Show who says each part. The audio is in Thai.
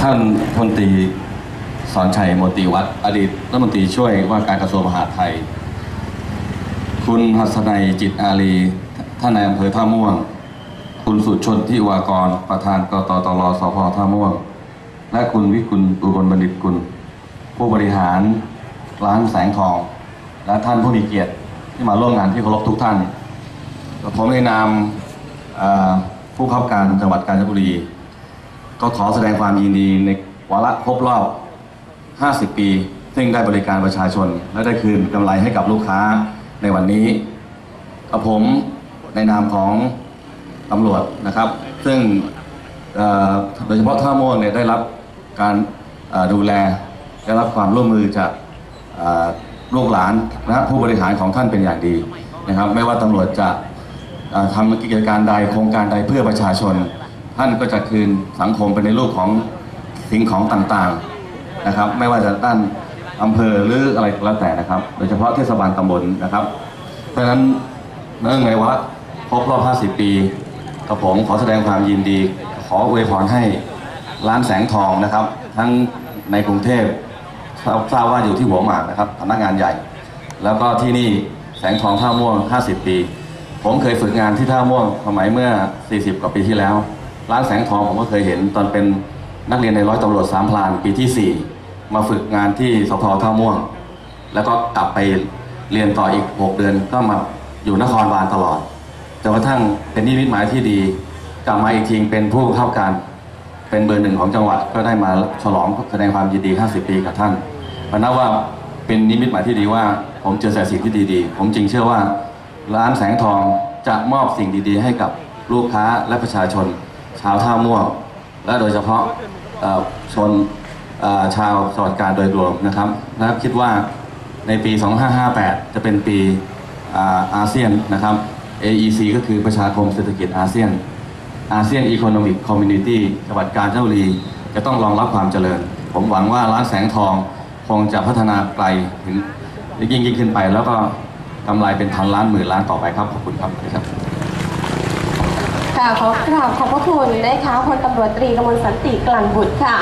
Speaker 1: ท่านพลตีสอนชัยมนติวัตรอดีตรัฐมนตรีช่วยว่าการกระทรวงมหาดไทย คุณหัสนัยจิตอารีท่านนายอำเภอท่าม่วง คุณสุชนทิวากร ประธานกตตลสพท่าม่วง และคุณวิคุณอุบลบัณฑิตคุณผู้บริหารร้านแสงทอง และท่านผู้มีเกียรติที่มาร่วมงานที่เคารพทุกท่าน ผมในนาม ผู้ข้าการจังหวัดกาญจนบุรี ก็ขอแสดงความยินดีในวาระครบรอบ 50 ปี ซึ่งได้บริการประชาชน และได้คืนกำไรให้กับลูกค้าในวันนี้กับผมในนามของตำรวจนะครับ ซึ่งโดยเฉพาะท่าม่วงเนี่ยได้รับการดูแลได้รับความร่วมมือจากลูกหลานและผู้บริหารของท่านเป็นอย่างดีนะครับ ไม่ว่าตำรวจจะ ทำกิจการใดโครงการใดเพื่อประชาชน ท่านก็จะคืนสังคมไปในรูปของสิ่งของต่างๆนะครับ ไม่ว่าจะด้านอำเภอหรืออะไรก็แล้วแต่นะครับ โดยเฉพาะเทศบาลตำบลนะครับเพราะฉะนั้นเนื่องในวาระครบรอบ 50 ปีกับผมขอแสดงความยินดี ขออวยพรให้ร้านแสงทองนะครับ ทั้งในกรุงเทพทราบทราบว่าอยู่ที่หัวหมากนะครับสำนักงานใหญ่ แล้วก็ที่นี่แสงทองท่าม่วง 50 ปี ผมเคยฝึกงานที่ท่าม่วงสมัยเมื่อ 40 กว่าปีที่แล้ว ร้านแสงทองผมก็เคยเห็นตอนเป็นนักเรียนในร้อยตำรวจสามพลานปีที่ 4 มาฝึกงานที่สพท่าม่วง แล้วก็กลับไปเรียนต่ออีก 6 เดือนก็มาอยู่นครบาลตลอดจนกระทั่งเป็นนิมิตหมายที่ดี กลับมาอีกทีเป็นผู้เข้าการเป็นเบอร์หนึ่งของจังหวัดก็ได้มาฉลองแสดงความยินดี 50 ปีกับท่านผมนับว่าเป็นนิมิตหมายที่ดีว่า ผมเจอแต่สิ่งที่ดีๆ ผมจริงเชื่อว่า ร้านแสงทองจะมอบสิ่งดีๆ ให้กับลูกค้าและประชาชน ชาวท่าม่วง และโดยเฉพาะชนชาวสวัสดิการโดยรวมนะครับและคิดว่าในปี 2558 จะเป็นปีอาอาเซียนนะครับ AEC ก็คือประชาคมเศรษฐกิจอาเซียนอาเซียนอีโคโนมิกคอมมูนิตี้จังหวัดกาญจนบุรีจะต้องรองรับความเจริญ ผมหวังว่าร้านแสงทองคงจะพัฒนาไกลถึงยิ่งยิ่งขึ้นไปแล้วก็ กำไรเป็นพันล้านหมื่นล้านต่อไปครับ ขอบคุณครับครับ
Speaker 2: ค่ะขอกราบขอบพระคุณนะคะพลตำรวจตรีกมลสันติกลั่นบุตรค่ะ